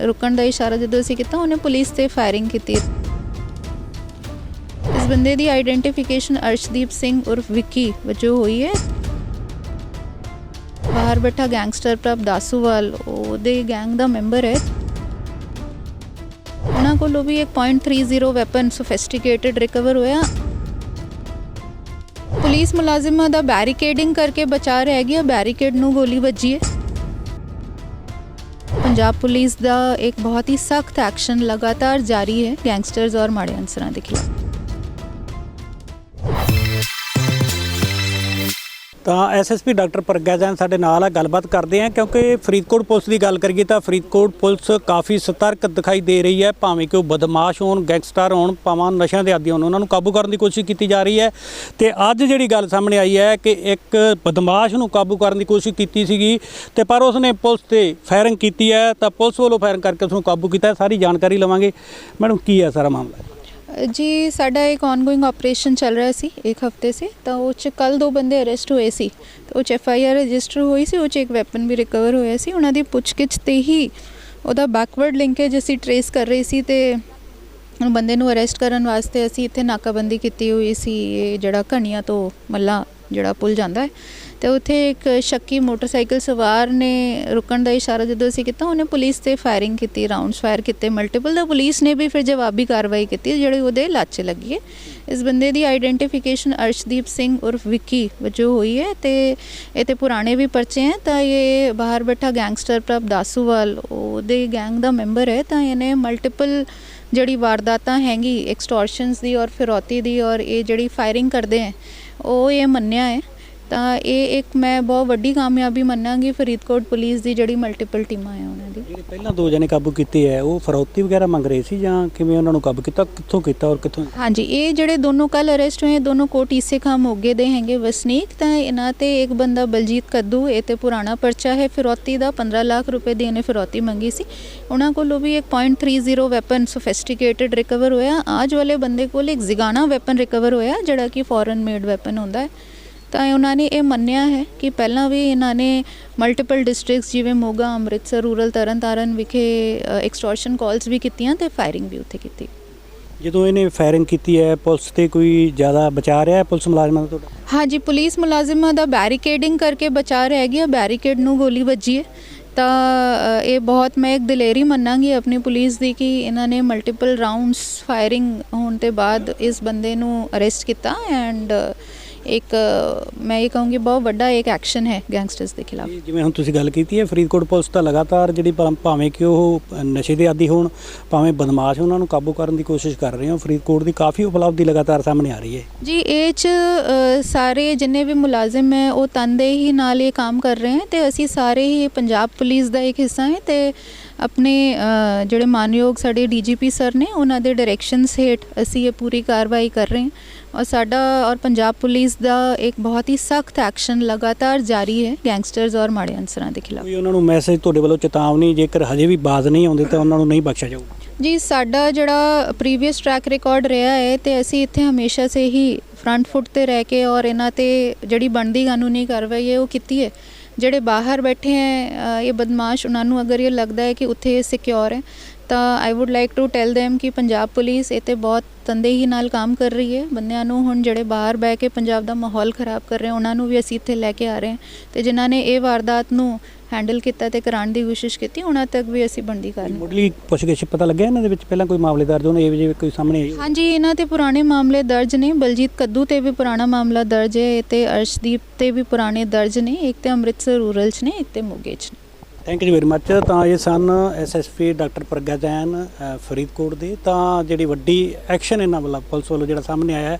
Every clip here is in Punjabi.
ਰੁਕਣ ਦਾ ਇਸ਼ਾਰਾ ਜਦੋਂ ਅਸੀਂ ਕੀਤਾ, ਉਹਨੇ ਪੁਲਿਸ ਤੇ ਫਾਇਰਿੰਗ ਕੀਤੀ। ਇਸ ਬੰਦੇ ਦੀ ਆਈਡੈਂਟੀਫਿਕੇਸ਼ਨ ਅਰਸ਼ਦੀਪ ਸਿੰਘ ਉਰਫ ਵਿੱਕੀ ਵਜੋਂ ਹੋਈ ਹੈ। ਬਾਹਰ ਬੈਠਾ ਗੈਂਗਸਟਰ ਪ੍ਰਭ ਦਾਸੂਵਾਲ, ਉਹਦੇ ਗੈਂਗ ਦਾ ਮੈਂਬਰ ਹੈ। ਉਹਨਾਂ ਕੋਲੋਂ ਵੀ ਇੱਕ .30 ਵੈਪਨ ਸੋਫਿਸਟੀਕੇਟਡ ਰਿਕਵਰ ਹੋਇਆ। ਪੁਲਿਸ ਮੁਲਾਜ਼ਮਾਂ ਦਾ ਬੈਰੀਕੇਡਿੰਗ ਕਰਕੇ ਬਚਾ ਰਹਿ ਗਿਆ। ਬੈਰੀਕੇਡ ਨੂੰ ਗੋਲੀ ਵੱਜੀ ਹੈ। ਪੰਜਾਬ ਪੁਲਿਸ ਦਾ ਇੱਕ ਬਹੁਤ ਹੀ ਸਖਤ ਐਕਸ਼ਨ ਲਗਾਤਾਰ ਜਾਰੀ ਹੈ ਗੈਂਗਸਟਰਸ ਔਰ ਮਾੜੇ ਅਨਸਰਾਂ ਦੇ ਖਿਲਾਫ। ਤਾਂ ਐਸਐਸਪੀ ਡਾਕਟਰ ਪ੍ਰਗਿਆ ਜੈਨ ਸਾਡੇ ਨਾਲ ਆ, ਗੱਲਬਾਤ ਕਰਦੇ ਆ, ਕਿਉਂਕਿ ਫਰੀਦਕੋਟ ਪੁਲਿਸ ਦੀ ਗੱਲ ਕਰੀਏ ਤਾਂ ਫਰੀਦਕੋਟ ਪੁਲਿਸ ਕਾਫੀ ਸਤਰਕ ਦਿਖਾਈ ਦੇ ਰਹੀ ਹੈ, ਭਾਵੇਂ ਕਿ ਉਹ ਬਦਮਾਸ਼ ਹੋਣ, ਗੈਂਗਸਟਰ ਹੋਣ, ਭਾਵੇਂ ਨਸ਼ਿਆਂ ਦੇ ਆਦੀ ਹੋਣ, ਉਹਨਾਂ ਨੂੰ ਕਾਬੂ ਕਰਨ ਦੀ ਕੋਸ਼ਿਸ਼ ਕੀਤੀ ਜਾ ਰਹੀ ਹੈ। ਤੇ ਅੱਜ ਜਿਹੜੀ ਗੱਲ ਸਾਹਮਣੇ ਆਈ ਹੈ ਕਿ ਇੱਕ ਬਦਮਾਸ਼ ਨੂੰ ਕਾਬੂ ਕਰਨ ਦੀ ਕੋਸ਼ਿਸ਼ ਕੀਤੀ ਸੀਗੀ, ਤੇ ਪਰ ਉਸਨੇ ਪੁਲਿਸ ਤੇ ਫਾਇਰਿੰਗ ਕੀਤੀ ਹੈ, ਤਾਂ ਪੁਲਿਸ ਵੱਲੋਂ ਫਾਇਰਿੰਗ ਕਰਕੇ ਉਸ ਨੂੰ ਕਾਬੂ ਕੀਤਾ ਸਾਰੀ ਜਾਣਕਾਰੀ ਲਵਾਂਗੇ। ਮੈਡਮ, ਕੀ ਹੈ ਸਾਰਾ ਮਾਮਲਾ? ਜੀ, ਸਾਡਾ ਇੱਕ ਆਨਗੋਇੰਗ ਆਪਰੇਸ਼ਨ ਚੱਲ ਰਿਹਾ ਸੀ ਇੱਕ ਹਫ਼ਤੇ ਸੇ, ਤਾਂ ਉਹ ਚ ਕੱਲ ਦੋ ਬੰਦੇ ਅਰੈਸਟ ਹੋਏ ਸੀ। ਤੇ ਉਹ ਚ ਐਫ ਆਈ ਆਰ ਰਜਿਸਟਰ ਹੋਈ ਸੀ, ਉਹ ਚ ਇੱਕ ਵੈਪਨ ਵੀ ਰਿਕਵਰ ਹੋਇਆ ਸੀ। ਉਹਨਾਂ ਦੀ ਪੁੱਛਗਿੱਛ ਤੇ ਹੀ ਉਹਦਾ ਬੈਕਵਰਡ ਲਿੰਕੇਜ ਅਸੀਂ ਟਰੇਸ ਕਰ ਰਹੇ ਸੀ ਤੇ ਉਹ ਬੰਦੇ ਨੂੰ ਅਰੈਸਟ ਕਰਨ ਵਾਸਤੇ ਅਸੀਂ ਇੱਥੇ ਨਾਕਾਬੰਦੀ ਕੀਤੀ ਹੋਈ ਸੀ, ਇਹ ਜਿਹੜਾ ਘਣੀਆਂ ਤੋਂ ਮੱਲਾ ਜਿਹੜਾ ਪੁਲ ਜਾਂਦਾ ਹੈ। ਤੇ ਉੱਥੇ ਇੱਕ ਸ਼ੱਕੀ ਮੋਟਰਸਾਈਕਲ ਸਵਾਰ ਨੇ ਰੁਕਣ ਦਾ ਇਸ਼ਾਰਾ ਜਦੋਂ ਅਸੀਂ ਕੀਤਾ, ਉਹਨੇ ਪੁਲਿਸ ਤੇ ਫਾਇਰਿੰਗ ਕੀਤੀ ਰਾਉਂਡਸ ਫਾਇਰ ਕੀਤੇ ਮਲਟੀਪਲ ਤਾਂ ਪੁਲਿਸ ਨੇ ਵੀ ਫਿਰ ਜਵਾਬੀ ਕਾਰਵਾਈ ਕੀਤੀ, ਜਿਹੜੀ ਉਹਦੇ ਲਾਚੇ ਲੱਗੀ ਹੈ। ਇਸ ਬੰਦੇ ਦੀ ਆਈਡੈਂਟੀਫਿਕੇਸ਼ਨ ਅਰਸ਼ਦੀਪ ਸਿੰਘ ਉਰਫ ਵਿੱਕੀ ਵਜੋਂ ਹੋਈ ਹੈ ਤੇ ਇਹ ਤੇ ਪੁਰਾਣੇ ਵੀ ਪਰਚੇ ਹੈ, ਤਾਂ ਇਹ ਬਾਹਰ ਬੈਠਾ ਗੈਂਗਸਟਰ ਪ੍ਰਭ ਦਾਸੂਵਾਲ, ਉਹਦੇ ਗੈਂਗ ਦਾ ਮੈਂਬਰ ਹੈ, ਤਾਂ ਇਹਨੇ ਮਲਟੀਪਲ ਜਿਹੜੀ ਵਾਰਦਾਤਾਂ ਹੈਗੀ ਐਕਸਟੋਰਸ਼ਨਸ ਦੀ ਔਰ ਫਿਰੌਤੀ ਦੀ ਔਰ ਇਹ ਜਿਹੜੀ ਫਾਇਰਿੰਗ ਕਰਦੇ ਹੈ ਉਹ ਇਹ ਮੰਨਿਆ ਹੈ। ਤਾਂ ਇਹ ਇੱਕ ਮੈਂ ਬਹੁਤ ਵੱਡੀ ਕਾਮਯਾਬੀ ਮੰਨਾਂਗੀ ਫਰੀਦਕੋਟ ਪੁਲਿਸ ਦੀ ਜਿਹੜੀ ਮਲਟੀਪਲ ਟੀਮਾਂ ਹੈ ਉਹਨਾਂ ਦੀ। ਜਿਹੜੇ ਪਹਿਲਾਂ ਦੋ ਜਣੇ ਕਾਬੂ ਕੀਤੇ ਹੈ ਉਹ ਫਰੌਤੀ ਵਗੈਰਾ ਮੰਗ ਰਹੇ ਸੀ ਜਾਂ ਕਿਵੇਂ ਉਹਨਾਂ ਨੂੰ ਕਾਬੂ ਕੀਤਾ ਕਿੱਥੋਂ ਕੀਤਾ ਔਰ ਕਿੱਥੋਂ? ਹਾਂਜੀ ਇਹ ਜਿਹੜੇ ਦੋਨੋਂ ਕੱਲ ਅਰੈਸਟ ਹੋਏ ਦੋਨੋਂ ਕੋਟ ਈਸੇ ਖਾਂ ਮੋਗੇ ਦੇ ਹੈਗੇ ਵਸਨੀਕ ਤਾਂ ਇਹਨਾਂ ਤੇ ਇੱਕ ਬੰਦਾ ਬਲਜੀਤ ਕੱਦੂ ਇਹ ਤੇ ਪੁਰਾਣਾ ਪਰਚਾ ਹੈ ਫਿਰੌਤੀ ਦਾ 15 ਲੱਖ ਰੁਪਏ ਦੀ ਇਹਨੇ ਫਿਰੌਤੀ ਮੰਗੀ ਸੀ। ਉਹਨਾਂ ਕੋਲੋਂ ਵੀ ਇੱਕ .30 ਵੈਪਨ ਸੋਫਿਸਟੀਕੇਟਡ ਰਿਕਵਰ ਹੋਇਆ ਆਜ ਵਾਲੇ ਬੰਦੇ ਕੋਲ ਇੱਕ ਜ਼ਿਗਾਨਾ ਵੈਪਨ ਰਿਕਵਰ ਹੋਇਆ ਜਿਹੜਾ ਕਿ ਫੋਰਨ ਮੇਡ ਵੈਪਨ ਹੁੰਦਾ ਹੈ। ਤਾਂ ਉਹਨਾਂ ਨੇ ਇਹ ਮੰਨਿਆ ਹੈ ਕਿ ਪਹਿਲਾਂ ਵੀ ਇਹਨਾਂ ਨੇ ਮਲਟੀਪਲ ਡਿਸਟ੍ਰਿਕਟਸ ਜਿਵੇਂ ਮੋਗਾ ਅੰਮ੍ਰਿਤਸਰ ਰੂਰਲ ਤਰਨਤਾਰਨ ਵਿਖੇ ਐਕਸਟੋਰਸ਼ਨ ਕਾਲਸ ਵੀ ਕੀਤੀਆਂ ਤੇ ਫਾਇਰਿੰਗ ਵੀ ਉੱਥੇ ਕੀਤੀ। ਜਦੋਂ ਇਹਨੇ ਫਾਇਰਿੰਗ ਕੀਤੀ ਹੈ ਪੁਲਿਸ ਤੇ ਕੋਈ ਜ਼ਿਆਦਾ ਬਚਾ ਰਿਹਾ ਹੈ? ਪੁਲਿਸ ਮੁਲਾਜ਼ਮਾਂ ਦਾ ਤੁਹਾਡਾ? ਹਾਂਜੀ ਪੁਲਿਸ ਮੁਲਾਜ਼ਮਾਂ ਦਾ ਬੈਰੀਕੇਡਿੰਗ ਕਰਕੇ ਬਚਾ ਰਹਿ ਗਿਆ। ਬੈਰੀਕੇਡ ਨੂੰ ਗੋਲੀ ਵੱਜੀ ਹੈ। ਤਾਂ ਇਹ ਬਹੁਤ ਮੈਂ ਇੱਕ ਦਲੇਰੀ ਮੰਨਾਂਗੀ ਆਪਣੀ ਪੁਲਿਸ ਦੀ ਕਿ ਇਹਨਾਂ ਨੇ ਮਲਟੀਪਲ ਰਾਉਂਡਸ ਫਾਇਰਿੰਗ ਹੋਣ ਤੋਂ ਬਾਅਦ ਇਸ ਬੰਦੇ ਨੂੰ ਅਰੈਸਟ ਕੀਤਾ ਐਂਡ ਇੱਕ ਮੈਂ ਇਹ ਕਹੂੰਗੀ ਬਹੁਤ ਵੱਡਾ ਇੱਕ ਐਕਸ਼ਨ ਹੈ ਗੈਂਗਸਟਰਸ ਦੇ ਖਿਲਾਫ। ਜਿਵੇਂ ਹੁਣ ਤੁਸੀਂ ਗੱਲ ਕੀਤੀ ਹੈ ਫਰੀਦਕੋਟ ਪੁਲਿਸ ਤਾਂ ਲਗਾਤਾਰ ਜਿਹੜੀ ਭਾਵੇਂ ਕਿ ਉਹ ਨਸ਼ੇ ਦੇ ਆਦੀ ਹੋਣ ਭਾਵੇਂ ਬਦਮਾਸ਼ ਉਹਨਾਂ ਨੂੰ ਕਾਬੂ ਕਰਨ ਦੀ ਕੋਸ਼ਿਸ਼ ਕਰ ਰਹੇ ਹੋ ਫਰੀਦਕੋਟ ਦੀ ਕਾਫੀ ਉਪਲਬਧੀ ਲਗਾਤਾਰ ਸਾਹਮਣੇ ਆ ਰਹੀ ਹੈ। ਜੀ ਇਹ ਚ ਸਾਰੇ ਜਿੰਨੇ ਵੀ ਮੁਲਾਜ਼ਮ ਹੈ ਉਹ ਤਨਦੇਹੀ ਨਾਲ ਇਹ ਕੰਮ ਕਰ ਰਹੇ ਹਨ ਤੇ ਅਸੀਂ ਸਾਰੇ ਹੀ ਪੰਜਾਬ ਪੁਲਿਸ ਦਾ ਇੱਕ ਹਿੱਸਾ ਹੈ ਤੇ ਆਪਣੇ ਜਿਹੜੇ ਮਾਨਯੋਗ ਸਾਡੇ ਡੀਜੀਪੀ ਸਰ ਨੇ ਉਹਨਾਂ ਦੇ ਡਾਇਰੈਕਸ਼ਨਸ ਹੇਠ ਅਸੀਂ ਇਹ ਪੂਰੀ ਕਾਰਵਾਈ ਕਰ ਰਹੇ ਹਾਂ। ਔਰ ਸਾਡਾ ਔਰ ਪੰਜਾਬ ਪੁਲਿਸ ਦਾ ਇੱਕ ਬਹੁਤ ਹੀ ਸਖਤ ਐਕਸ਼ਨ ਲਗਾਤਾਰ ਜਾਰੀ ਹੈ ਗੈਂਗਸਟਰਸ ਔਰ ਮਾੜੇ ਅਨਸਰਾਂ ਦੇ ਖਿਲਾਫ। ਕੋਈ ਉਹਨਾਂ ਨੂੰ ਮੈਸੇਜ ਤੁਹਾਡੇ ਵੱਲੋਂ ਚੇਤਾਵਨੀ ਜੇਕਰ ਹਜੇ ਵੀ ਬਾਜ਼ ਨਹੀਂ ਆਉਂਦੇ ਤਾਂ ਉਹਨਾਂ ਨੂੰ ਨਹੀਂ ਬਖਸ਼ਿਆ ਜਾਊਗਾ। ਜੀ ਸਾਡਾ ਜਿਹੜਾ ਪ੍ਰੀਵੀਅਸ ਟਰੈਕ ਰਿਕਾਰਡ ਰਿਹਾ ਹੈ ਤੇ ਅਸੀਂ ਇੱਥੇ ਹਮੇਸ਼ਾ ਸੇ ਹੀ ਫਰੰਟ ਫੁੱਟ ਤੇ ਰਹਿ ਕੇ ਔਰ ਇਹਨਾਂ ਤੇ ਜਿਹੜੀ ਬਣਦੀ ਕਾਨੂੰਨੀ ਕਾਰਵਾਈ ਹੈ ਉਹ ਕੀਤੀ ਹੈ। ਜਿਹੜੇ ਬਾਹਰ ਬੈਠੇ ਹੈ ਇਹ ਬਦਮਾਸ਼ ਉਹਨਾਂ ਨੂੰ ਅਗਰ ਇਹ ਲੱਗਦਾ ਹੈ ਕਿ ਉੱਥੇ ਸਿਕਿਉਰ ਹੈ ਤਾਂ I would like to tell them ਕਿ ਪੰਜਾਬ ਪੁਲਿਸ ਇਹ ਤੇ ਬਹੁਤ ਤੰਦੇਹੀ ਨਾਲ ਕੰਮ ਕਰ ਰਹੀ ਹੈ। ਬੰਦਿਆਂ ਨੂੰ ਹੁਣ ਜਿਹੜੇ ਬਾਹਰ ਬਹਿ ਕੇ ਪੰਜਾਬ ਦਾ ਮਾਹੌਲ ਖਰਾਬ ਕਰ ਰਹੇ ਉਹਨਾਂ ਨੂੰ ਵੀ ਅਸੀਂ ਇੱਥੇ ਲੈ ਕੇ ਆ ਰਹੇ ਹਾਂ। ਤੇ ਜਿਨ੍ਹਾਂ ਨੇ ਇਹ ਵਾਰਦਾਤ ਨੂੰ ਹੈਂਡਲ ਕੀਤਾ ਤੇ ਕਰਾਉਣ ਦੀ ਕੋਸ਼ਿਸ਼ ਕੀਤੀ ਉਹਨਾਂ ਤੱਕ ਵੀ ਅਸੀਂ ਬਣਦੀ ਕਰਨੀ ਮੁੱਢਲੀ ਪੁੱਛਗਿੱਛ ਪਤਾ ਲੱਗਿਆ ਇਹਨਾਂ ਦੇ ਵਿੱਚ? ਪਹਿਲਾਂ ਕੋਈ ਮਾਮਲੇ ਦਰਜ ਹੋਣ ਇਹ ਜਿਹੇ ਕੋਈ ਸਾਹਮਣੇ ਆਈ ਹਾਂਜੀ ਇਹਨਾਂ ਤੇ ਪੁਰਾਣੇ ਮਾਮਲੇ ਦਰਜ ਨੇ। ਬਲਜੀਤ ਕੱਦੂ ਤੇ ਵੀ ਪੁਰਾਣਾ ਮਾਮਲਾ ਦਰਜ ਹੈ ਤੇ ਅਰਸ਼ਦੀਪ ਤੇ ਵੀ ਪੁਰਾਣੇ ਦਰਜ ਨੇ। ਇੱਕ ਤੇ ਅੰਮ੍ਰਿਤਸਰ ਰੂਰਲ ਚ ਨੇ ਇੱਕ ਤੇ ਮੋਗੇ ਚ ਨੇ। ਥੈਂਕ ਯੂ ਵੈਰੀ ਮੱਚ ਤਾਂ ਇਹ ਸਨ ਐਸਐਸਪੀ ਡਾਕਟਰ ਪ੍ਰਗਿਆ ਜੈਨ ਫਰੀਦਕੋਟ ਦੇ। ਤਾਂ ਜਿਹੜੀ ਵੱਡੀ ਐਕਸ਼ਨ ਇਹਨਾਂ ਵੱਲੋਂ ਪੁਲਿਸ ਵੱਲੋਂ ਜਿਹੜਾ ਸਾਹਮਣੇ ਆਇਆ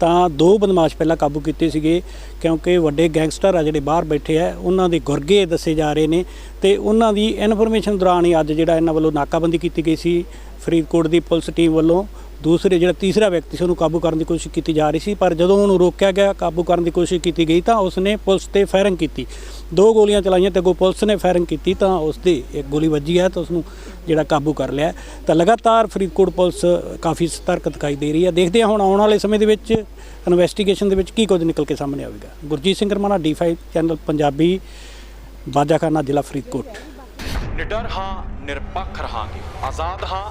ਤਾਂ ਦੋ ਬਦਮਾਸ਼ ਪਹਿਲਾਂ ਕਾਬੂ ਕੀਤੇ ਸੀਗੇ, ਕਿਉਂਕਿ ਵੱਡੇ ਗੈਂਗਸਟਰ ਆ ਜਿਹੜੇ ਬਾਹਰ ਬੈਠੇ ਆ, ਉਹਨਾਂ ਦੇ ਗੁਰਗੇ ਦੱਸੇ ਜਾ ਰਹੇ ਨੇ। ਤੇ ਉਹਨਾਂ ਦੀ ਇਨਫੋਰਮੇਸ਼ਨ ਦੌਰਾਨ ਹੀ ਅੱਜ ਜਿਹੜਾ ਇਹਨਾਂ ਵੱਲੋਂ ਨਾਕਾਬੰਦੀ ਕੀਤੀ ਗਈ ਸੀ, ਫਰੀਦਕੋਟ ਦੀ ਪੁਲਿਸ ਟੀਮ ਵੱਲੋਂ। ਦੂਸਰੇ ਜਿਹੜਾ ਤੀਸਰਾ ਵਿਅਕਤੀ ਸੀ, ਉਹਨੂੰ ਕਾਬੂ ਕਰਨ ਦੀ ਕੋਸ਼ਿਸ਼ ਕੀਤੀ ਜਾ ਰਹੀ ਸੀ, ਪਰ ਜਦੋਂ ਉਹਨੂੰ ਰੋਕਿਆ ਗਿਆ, ਕਾਬੂ ਕਰਨ ਦੀ ਕੋਸ਼ਿਸ਼ ਕੀਤੀ ਗਈ, ਤਾਂ ਉਸਨੇ ਪੁਲਿਸ ਤੇ ਫਾਇਰਿੰਗ ਕੀਤੀ। ਦੋ ਗੋਲੀਆਂ ਚਲਾਈਆਂ ਤੇ ਅੱਗੋਂ ਪੁਲਿਸ ਨੇ ਫਾਇਰਿੰਗ ਕੀਤੀ, ਤਾਂ ਉਸ ਦੀ ਇੱਕ ਗੋਲੀ ਵੱਜੀ ਹੈ ਤਾਂ ਉਸਨੂੰ ਜਿਹੜਾ ਕਾਬੂ ਕਰ ਲਿਆ ਤਾਂ ਲਗਾਤਾਰ ਫਰੀਦਕੋਟ ਪੁਲਿਸ ਕਾਫੀ ਸਤਰਕ ਦਿਖਾਈ ਦੇ ਰਹੀ ਹੈ। ਦੇਖਦੇ ਹਾਂ ਹੁਣ ਆਉਣ ਵਾਲੇ ਸਮੇਂ ਦੇ ਵਿੱਚ ਇਨਵੈਸਟੀਗੇਸ਼ਨ ਦੇ ਵਿੱਚ ਕੀ ਕੁਝ ਨਿਕਲ ਕੇ ਸਾਹਮਣੇ ਆਵੇਗਾ। ਗੁਰਜੀਤ ਸਿੰਘ ਰਮਾਣਾ ਡੀ5 ਚੈਨਲ ਪੰਜਾਬੀ, ਬਾਜਾਖਾਨਾ, ਜ਼ਿਲ੍ਹਾ ਫਰੀਦਕੋਟ। ਨਿਡਰ ਹਾਂ, ਨਿਰਪੱਖ ਰਹਾਂਗੇ। ਆਜ਼ਾਦ ਹਾਂ